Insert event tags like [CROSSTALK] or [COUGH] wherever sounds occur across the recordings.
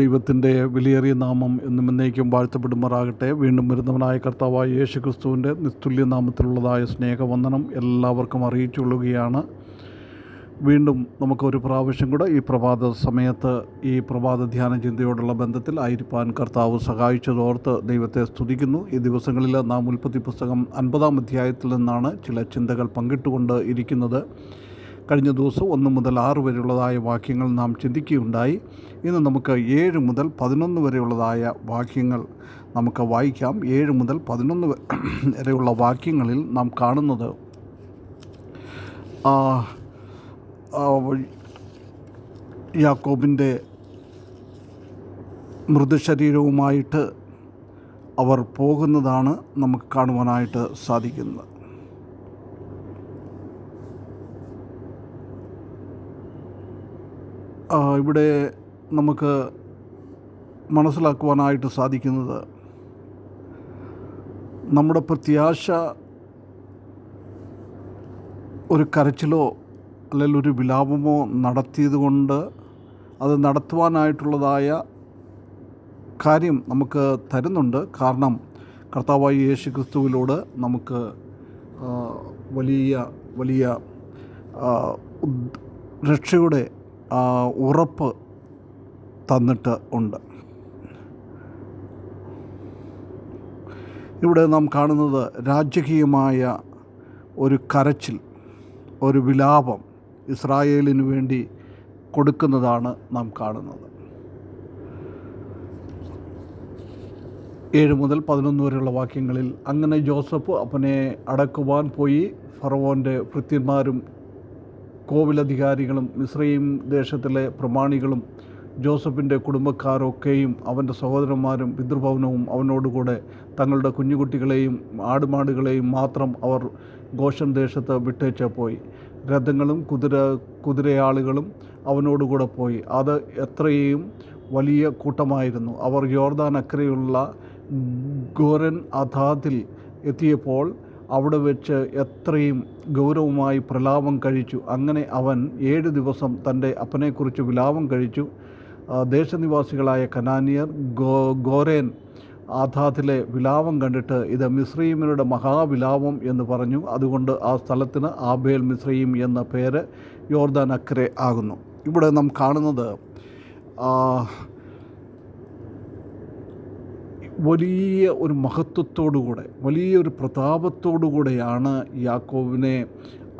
ദൈവത്തിന്റെ വിലയേറിയ നാമം എന്നും എന്നേക്കും വാഴ്ത്തപ്പെടുമാറാകട്ടെ. വീണ്ടും വരുന്നവനായ കർത്താവായ യേശു ക്രിസ്തുവിന്റെ നിസ്തുല്യ നാമത്തിലുള്ളതായ സ്നേഹവന്ദനം എല്ലാവർക്കും അറിയിച്ചുകൊള്ളുകയാണ്. വീണ്ടും നമുക്കൊരു പ്രാവശ്യം കൂടെ ഈ പ്രഭാത സമയത്ത് ഈ പ്രഭാത ധ്യാന ചിന്തയോടുള്ള ബന്ധത്തിൽ ആയിരിക്കാൻ കർത്താവ് സഹായിച്ചതോർത്ത് ദൈവത്തെ സ്തുതിക്കുന്നു. ഈ ദിവസങ്ങളിൽ നാം ഉൽപ്പത്തി പുസ്തകം അൻപതാം അധ്യായത്തിൽ നിന്നാണ് ചില ചിന്തകൾ പങ്കിട്ടുകൊണ്ട് ഇരിക്കുന്നത്. കഴിഞ്ഞ ദിവസം ഒന്ന് മുതൽ ആറ് വരെയുള്ളതായ വാക്യങ്ങൾ നാം ചിന്തിക്കുകയുണ്ടായി. ഇന്ന് നമുക്ക് ഏഴ് മുതൽ പതിനൊന്ന് വരെയുള്ളതായ വാക്യങ്ങൾ നമുക്ക് വായിക്കാം. ഏഴ് മുതൽ പതിനൊന്ന് വരെയുള്ള വാക്യങ്ങളിൽ നാം കാണുന്നത് യാക്കോബിന്റെ മൃതശരീരവുമായിട്ട് അവർ പോകുന്നതാണ് നമുക്ക് കാണുവാനായിട്ട് സാധിക്കുന്നത്. ഇവിടെ നമുക്ക് മനസ്സിലാക്കുവാനായിട്ട് സാധിക്കുന്നത് നമ്മുടെ പ്രത്യാശ ഒരു കരച്ചിലോ അല്ലെങ്കിൽ ഒരു വിലാപമോ നടത്തിയത് കൊണ്ട് അത് നടത്തുവാനായിട്ടുള്ളതായ കാര്യം നമുക്ക് തരുന്നുണ്ട്. കാരണം കർത്താവായ യേശു ക്രിസ്തുവിലൂടെ നമുക്ക് വലിയ വലിയ രക്ഷയുടെ ഉറപ്പ് തന്നിട്ട് ഉണ്ട്. ഇവിടെ നാം കാണുന്നത് രാജകീയമായ ഒരു കരച്ചിൽ ഒരു വിലാപം ഇസ്രായേലിന് വേണ്ടി കൊടുക്കുന്നതാണ് നാം കാണുന്നത്. ഏഴ് മുതൽ പതിനൊന്ന് വരെയുള്ള വാക്യങ്ങളിൽ അങ്ങനെ ജോസഫ് അപ്പനെ അടക്കുവാൻ പോയി ഫറവോന്റെ ഭൃത്യന്മാരും കോവിലധികാരികളും മിശ്രയും ദേശത്തിലെ പ്രമാണികളും ജോസഫിന്റെ കുടുംബക്കാരൊക്കെയും അവന്റെ സഹോദരന്മാരും പിതൃഭവനവും അവനോടുകൂടെ തങ്ങളുടെ കുഞ്ഞുകുട്ടികളെയും ആടുമാടുകളെയും മാത്രം അവർ ഗോഷൻ ദേശത്ത് വിട്ടേച്ച് പോയി. രഥങ്ങളും കുതിര കുതിരയാളുകളും അവനോടുകൂടെ പോയി. അത് എത്രയും വലിയ കൂട്ടമായിരുന്നു. അവർ യോർദാൻ അക്കരയുള്ള ഗോരൻ അഥാത്തിൽ എത്തിയപ്പോൾ അവിടെ വെച്ച് എത്രയും ഗൗരവമായി പ്രലാപം കഴിച്ചു. അങ്ങനെ അവൻ ഏഴ് ദിവസം തന്റെ അപ്പനെക്കുറിച്ച് വിലാപം കഴിച്ചു. ദേശനിവാസികളായ കനാനിയർ ഗോ ഗോരേൻ ആധാത്തിലെ വിലാപം കണ്ടിട്ട് ഇത് മിശ്രീമിനുടെ മഹാവിലാപം എന്ന് പറഞ്ഞു. അതുകൊണ്ട് ആ സ്ഥലത്തിന് ആബേൽ മിശ്രീം എന്ന പേര് യോർദാൻ അക്കരെ ആകുന്നു. ഇവിടെ നാം കാണുന്നത് വലിയ ഒരു മഹത്വത്തോടുകൂടെ വലിയൊരു പ്രതാപത്തോടുകൂടെയാണ് യാക്കോബിനെ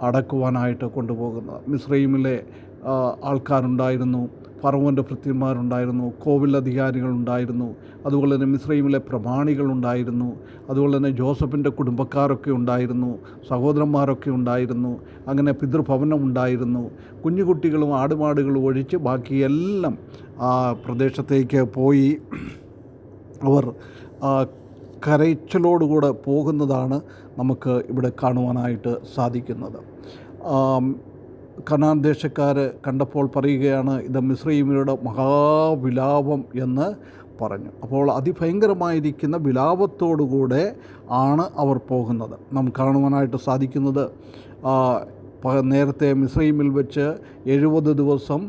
അടക്കുവാനായിട്ട് കൊണ്ടുപോകുന്നത്. മിസ്രൈമിലെ ആൾക്കാരുണ്ടായിരുന്നു ഫറവോന്റെ ഭൃത്യന്മാരുണ്ടായിരുന്നു കോവിൽ അധികാരികളുണ്ടായിരുന്നു അതുപോലെ തന്നെ മിസ്രൈമിലെ പ്രമാണികളുണ്ടായിരുന്നു അതുപോലെ തന്നെ ജോസഫിന്റെ കുടുംബക്കാരൊക്കെ ഉണ്ടായിരുന്നു സഹോദരന്മാരൊക്കെ ഉണ്ടായിരുന്നു അങ്ങനെ പിതൃഭവനം ഉണ്ടായിരുന്നു. കുഞ്ഞുകുട്ടികളും ആടുമാടുകളും ഒഴിച്ച് ബാക്കിയെല്ലാം ആ പ്രദേശത്തേക്ക് പോയി അവർ കരച്ചിലോടുകൂടെ പോകുന്നതാണ് നമുക്ക് ഇവിടെ കാണുവാനായിട്ട് സാധിക്കുന്നത്. കനാൻ ദേശക്കാർ കണ്ടപ്പോൾ പറയുകയാണ് ഇത് മിശ്രീമിയുടെ മഹാവിലാപം എന്ന് പറഞ്ഞു. അപ്പോൾ അതിഭയങ്കരമായിരിക്കുന്ന വിലാപത്തോടുകൂടെ ആണ് അവർ പോകുന്നത്. നമുക്ക് കാണുവാനായിട്ട് സാധിക്കുന്നത് നേരത്തെ മിശ്രീമിൽ വെച്ച് എഴുപത് ദിവസം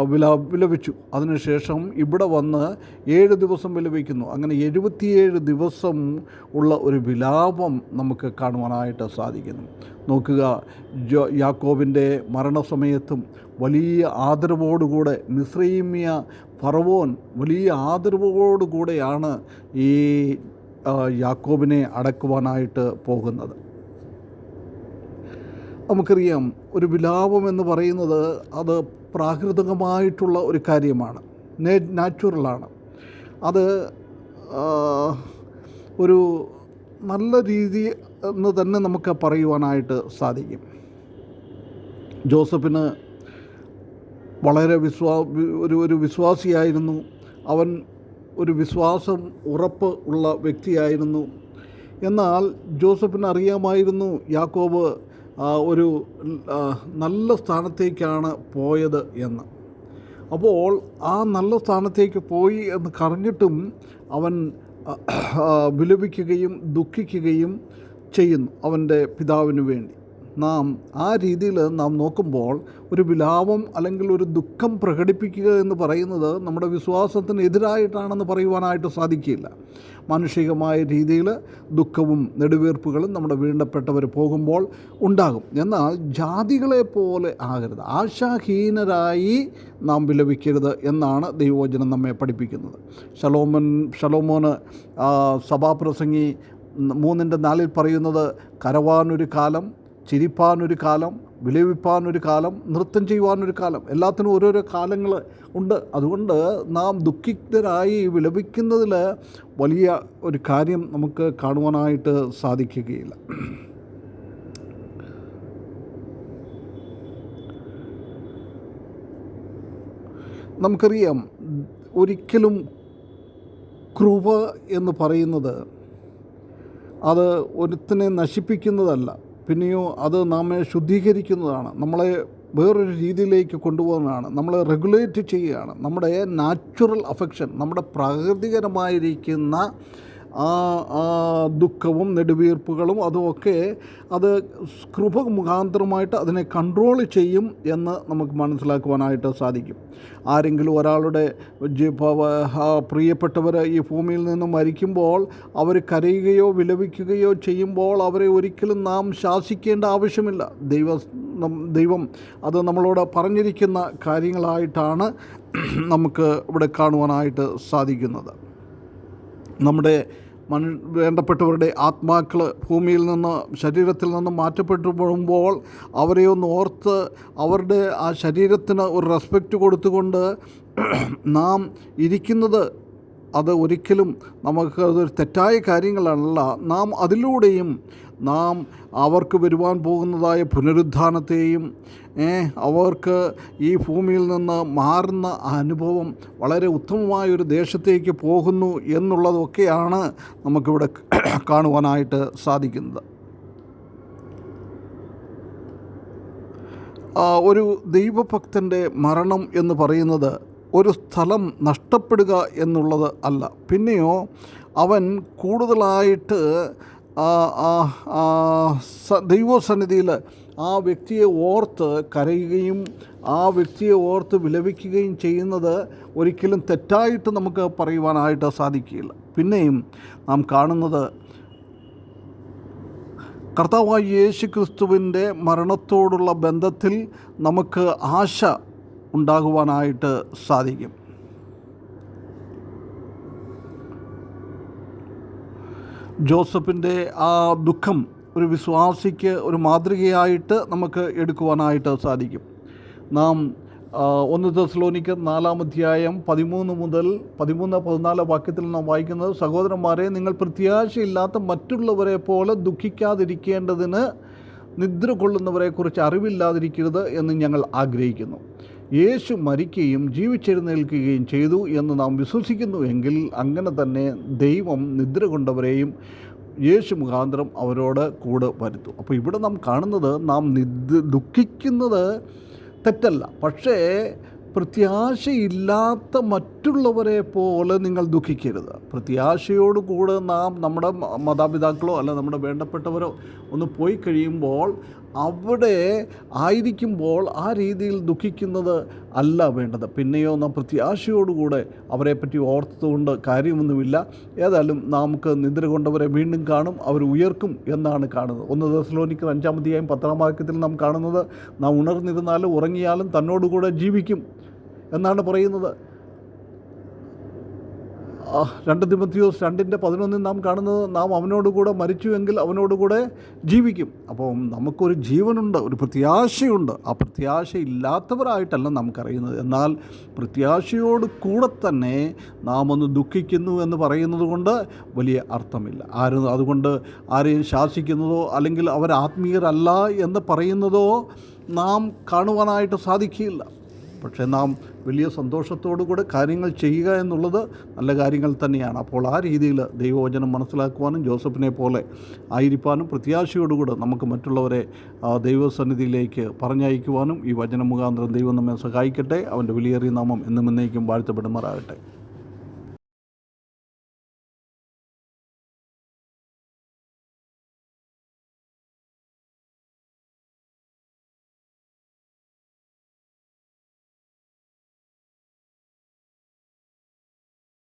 വില വിലപിച്ചു അതിനുശേഷം ഇവിടെ വന്ന് ഏഴ് ദിവസം വിലപിക്കുന്നു. അങ്ങനെ എഴുപത്തിയേഴ് ദിവസം ഉള്ള ഒരു വിലാപം നമുക്ക് കാണുവാനായിട്ട് സാധിക്കുന്നു. നോക്കുക ജോ യാക്കോബിന്റെ മരണസമയത്തും വലിയ ആദരവോടുകൂടെ മിശ്രീമ്യ ഫറവോൻ വലിയ ആദരവോടുകൂടെയാണ് ഈ യാക്കോബിനെ അടക്കുവാനായിട്ട് പോകുന്നത്. നമുക്കറിയാം ഒരു വിലാപം എന്ന് പറയുന്നത് അത് പ്രാകൃതികമായിട്ടുള്ള ഒരു കാര്യമാണ്. നേ നാച്ചുറലാണ് അത് ഒരു നല്ല രീതി എന്ന് തന്നെ നമുക്ക് പറയുവാനായിട്ട് സാധിക്കും. ജോസഫിന് വളരെ വിശ്വാ ഒരു ഒരു വിശ്വാസിയായിരുന്നു. അവൻ ഒരു വിശ്വാസം ഉറപ്പ് ഉള്ള വ്യക്തിയായിരുന്നു. എന്നാൽ ജോസഫിന് അറിയാമായിരുന്നു യാക്കോബ് ഒരു നല്ല സ്ഥാനത്തേക്കാണ് പോയത് എന്ന്. അപ്പോൾ ആ നല്ല സ്ഥാനത്തേക്ക് പോയി എന്ന് കറിഞ്ഞിട്ടും അവൻ വിലപിക്കുകയും ദുഃഖിക്കുകയും ചെയ്യുന്നു അവന്റെ പിതാവിന് വേണ്ടി. നാം ആ രീതിയിൽ നാം നോക്കുമ്പോൾ ഒരു വിലാപം അല്ലെങ്കിൽ ഒരു ദുഃഖം പ്രകടിപ്പിക്കുക എന്ന് പറയുന്നത് നമ്മുടെ വിശ്വാസത്തിന് എതിരായിട്ടാണെന്ന് പറയുവാനായിട്ട് സാധിക്കില്ല. മാനുഷികമായ രീതിയിൽ ദുഃഖവും നെടുവീർപ്പുകളും നമ്മുടെ വീണ്ടപ്പെട്ടവർ പോകുമ്പോൾ ഉണ്ടാകും. എന്നാൽ ജാതികളെ പോലെ ആകരുത്. ആശാഹീനരായി നാം വിലപിക്കരുത് എന്നാണ് ദൈവവചനം നമ്മെ പഠിപ്പിക്കുന്നത്. ഷലോമൻ ഷലോമോന് സഭാപ്രസംഗി മൂന്നിന്റെ നാലിൽ പറയുന്നത് കരവാനൊരു കാലം ചിരിപ്പാനൊരു കാലം വിലപിപ്പാനൊരു കാലം നൃത്തം ചെയ്യുവാനൊരു കാലം. എല്ലാത്തിനും ഓരോരോ കാലങ്ങൾ ഉണ്ട്. അതുകൊണ്ട് നാം ദുഃഖിതരായി വിലപിക്കുന്നതിൽ വലിയ ഒരു കാര്യം നമുക്ക് കാണുവാനായിട്ട് സാധിക്കുകയില്ല. നമുക്കറിയാം ഒരിക്കലും കൃപ എന്ന് പറയുന്നത് അത് ഒരുത്തിനെ നശിപ്പിക്കുന്നതല്ല. പിന്നെയോ അത് നമ്മെ ശുദ്ധീകരിക്കുന്നതാണ്. നമ്മളെ വേറൊരു രീതിയിലേക്ക് കൊണ്ടുപോകുന്നതാണ്. നമ്മളെ റെഗുലേറ്റ് ചെയ്യുകയാണ്. നമ്മുടെ നാച്ചുറൽ അഫെക്ഷൻ നമ്മുടെ പ്രകൃതികരമായിരിക്കുന്ന ആ ദുഃഖവും നെടുവീർപ്പുകളും അതുമൊക്കെ അത് കൃപ മുഖാന്തരമായിട്ട് അതിനെ കൺട്രോൾ ചെയ്യും എന്ന് നമുക്ക് മനസ്സിലാക്കുവാനായിട്ട് സാധിക്കും. ആരെങ്കിലും ഒരാളുടെ പ്രിയപ്പെട്ടവർ ഈ ഭൂമിയിൽ നിന്ന് മരിക്കുമ്പോൾ അവർ കരയുകയോ വിലപിക്കുകയോ ചെയ്യുമ്പോൾ അവരെ ഒരിക്കലും നാം ശാസിക്കേണ്ട ആവശ്യമില്ല. ദൈവ ദൈവം അത് നമ്മളോട് പറഞ്ഞിരിക്കുന്ന കാര്യങ്ങളായിട്ടാണ് നമുക്ക് ഇവിടെ കാണുവാനായിട്ട് സാധിക്കുന്നത്. നമ്മുടെ മൺ വേണ്ടപ്പെട്ടവരുടെ ആത്മാക്കൾ ഭൂമിയിൽ നിന്ന് ശരീരത്തിൽ നിന്ന് മാറ്റപ്പെട്ടു പോകുമ്പോൾ അവരെ ഒന്ന് ഓർത്ത് അവരുടെ ആ ശരീരത്തിന് ഒരു റെസ്പെക്റ്റ് കൊടുത്തുകൊണ്ട് [CLEARS THROAT] നാം ഇരിക്കുന്നത് അത് ഒരിക്കലും നമുക്ക് അതൊരു തെറ്റായ കാര്യങ്ങളല്ല. നാം അതിലൂടെയും നാം അവർക്ക് വരുവാൻ പോകുന്നതായ പുനരുദ്ധാനത്തെയും അവർക്ക് ഈ ഭൂമിയിൽ നിന്ന് മാറുന്ന അനുഭവം വളരെ ഉത്തമമായ ഒരു ദേശത്തേക്ക് പോകുന്നു എന്നുള്ളതൊക്കെയാണ് നമുക്കിവിടെ കാണുവാനായിട്ട് സാധിക്കുന്നത്. ഒരു ദൈവഭക്തന്റെ മരണം എന്ന് പറയുന്നത് ഒരു സ്ഥലം നഷ്ടപ്പെടുക എന്നുള്ളത് അല്ല. പിന്നെയോ അവൻ കൂടുതലായിട്ട് ദൈവസന്നിധിയിൽ ആ വ്യക്തിയെ ഓർത്ത് കരയുകയും ആ വ്യക്തിയെ ഓർത്ത് വിലപിക്കുകയും ചെയ്യുന്നത് ഒരിക്കലും തെറ്റായിട്ട് നമുക്ക് പറയുവാനായിട്ട് സാധിക്കുകയില്ല. പിന്നെയും നാം കാണുന്നത് കർത്താവായ യേശു ക്രിസ്തുവിന്റെ മരണത്തോടുള്ള ബന്ധത്തിൽ നമുക്ക് ആശ ഉണ്ടാകുവാനായിട്ട് സാധിക്കും. ജോസഫിന്റെ ആ ദുഃഖം ഒരു വിശ്വാസിക്ക് ഒരു മാതൃകയായിട്ട് നമുക്ക് എടുക്കുവാനായിട്ട് സാധിക്കും. നാം ഒന്ന് തെസ്ലോനിക്ക് നാലാം അധ്യായം പതിമൂന്ന് മുതൽ പതിമൂന്ന് പതിനാല് വാക്യത്തിൽ നാം വായിക്കുന്നത് സഹോദരന്മാരെ നിങ്ങൾ പ്രത്യാശയില്ലാത്ത മറ്റുള്ളവരെ പോലെ ദുഃഖിക്കാതിരിക്കേണ്ടതിന് നിദ്ര കൊള്ളുന്നവരെക്കുറിച്ച് അറിവില്ലാതിരിക്കരുത് എന്ന് ഞങ്ങൾ ആഗ്രഹിക്കുന്നു. യേശു മരിക്കുകയും ജീവിച്ചെഴുന്നേൽക്കുകയും ചെയ്തു എന്ന് നാം വിശ്വസിക്കുന്നു എങ്കിൽ അങ്ങനെ തന്നെ ദൈവം നിദ്ര കൊണ്ടവരെയും യേശു മുഖാന്തരം അവരോട് കൂടെ വരുത്തും. അപ്പോൾ ഇവിടെ നാം കാണുന്നത് നാം നിദ് ദുഃഖിക്കുന്നത് തെറ്റല്ല. പക്ഷേ പ്രത്യാശയില്ലാത്ത മറ്റുള്ളവരെ പോലെ നിങ്ങൾ ദുഃഖിക്കരുത്. പ്രത്യാശയോടുകൂടെ നാം നമ്മുടെ മാതാപിതാക്കളോ അല്ല നമ്മുടെ വേണ്ടപ്പെട്ടവരോ ഒന്ന് പോയി കഴിയുമ്പോൾ അവിടെ ആയിരിക്കുമ്പോൾ ആ രീതിയിൽ ദുഃഖിക്കുന്നത് അല്ല വേണ്ടത്. പിന്നെയോ നാം പ്രത്യാശയോടുകൂടെ അവരെപ്പറ്റി ഓർത്തുകൊണ്ട് കാര്യമൊന്നുമില്ല. ഏതായാലും നമുക്ക് നിദ്ര കൊണ്ടവരെ വീണ്ടും കാണും അവർ ഉയർക്കും എന്നാണ് കാണുന്നത്. ഒന്ന് ദശലോനിക്ക് അഞ്ചാമതിയായും പത്താം വാക്യത്തിൽ നാം കാണുന്നത് നാം ഉണർന്നിരുന്നാലും ഉറങ്ങിയാലും തന്നോടുകൂടെ ജീവിക്കും എന്നാണ് പറയുന്നത്. രണ്ട് തിമത്തിയോസ് രണ്ടിന്റെ പതിനൊന്നിൽ നാം കാണുന്നത് നാം അവനോടുകൂടെ മരിച്ചുവെങ്കിൽ അവനോടുകൂടെ ജീവിക്കും. അപ്പം നമുക്കൊരു ജീവനുണ്ട് ഒരു പ്രത്യാശയുണ്ട്. ആ പ്രത്യാശ ഇല്ലാത്തവരായിട്ടല്ല നമുക്കറിയുന്നത്. എന്നാൽ പ്രത്യാശയോട് കൂടെ തന്നെ നാം ഒന്ന് ദുഃഖിക്കുന്നു എന്ന് പറയുന്നത് കൊണ്ട് വലിയ അർത്ഥമില്ല. ആരും അതുകൊണ്ട് ആരെയും ശാസിക്കുന്നതോ അല്ലെങ്കിൽ അവർ ആത്മീയരല്ല എന്ന് പറയുന്നതോ നാം കാണുവാനായിട്ട് സാധിക്കുകയില്ല. പക്ഷേ നാം വലിയ സന്തോഷത്തോടു കൂടെ കാര്യങ്ങൾ ചെയ്യുക എന്നുള്ളത് നല്ല കാര്യങ്ങൾ തന്നെയാണ്. അപ്പോൾ ആ രീതിയിൽ ദൈവവചനം മനസ്സിലാക്കുവാനും ജോസഫിനെ പോലെ ആയിരിക്കാനും പ്രത്യാശയോടുകൂടെ നമുക്ക് മറ്റുള്ളവരെ ദൈവസന്നിധിയിലേക്ക് പറഞ്ഞയക്കുവാനും ഈ വചന മുഖാന്തരം ദൈവം നമ്മെ സഹായിക്കട്ടെ. അവന്റെ വിലയേറിയ നാമം എന്നും എന്നേക്കും വാഴ്ത്തപ്പെടുമാറാകട്ടെ.